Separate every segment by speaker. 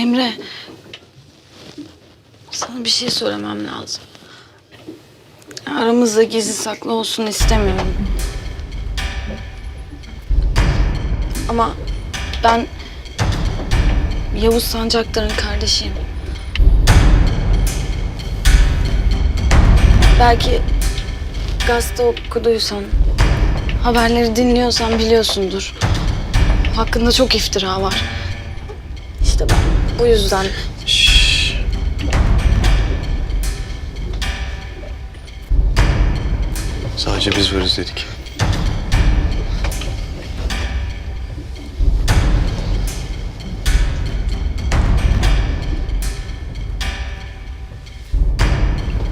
Speaker 1: Emre. Sana bir şey söylemem lazım. Aramızda gizli saklı olsun istemiyorum. Ama ben Yavuz Sancaktar'ın kardeşiyim. Belki gazete okuduysan, haberleri dinliyorsan biliyorsundur. Hakkında çok iftira var. İşte ben bu yüzden
Speaker 2: Sadece biz varız dedik.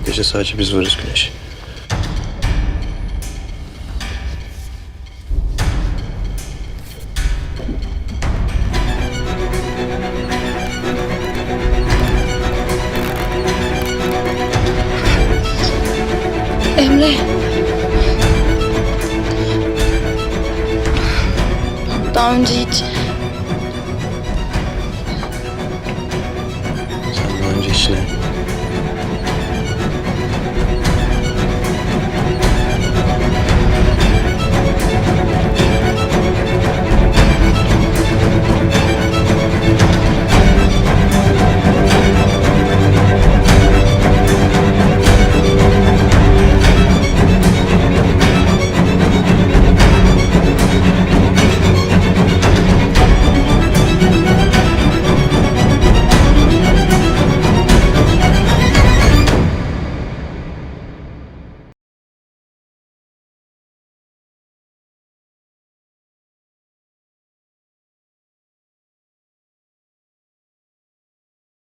Speaker 2: Gece sadece biz varız Güneş.
Speaker 1: Emre. Daha önce hiç
Speaker 2: Sen daha önce içine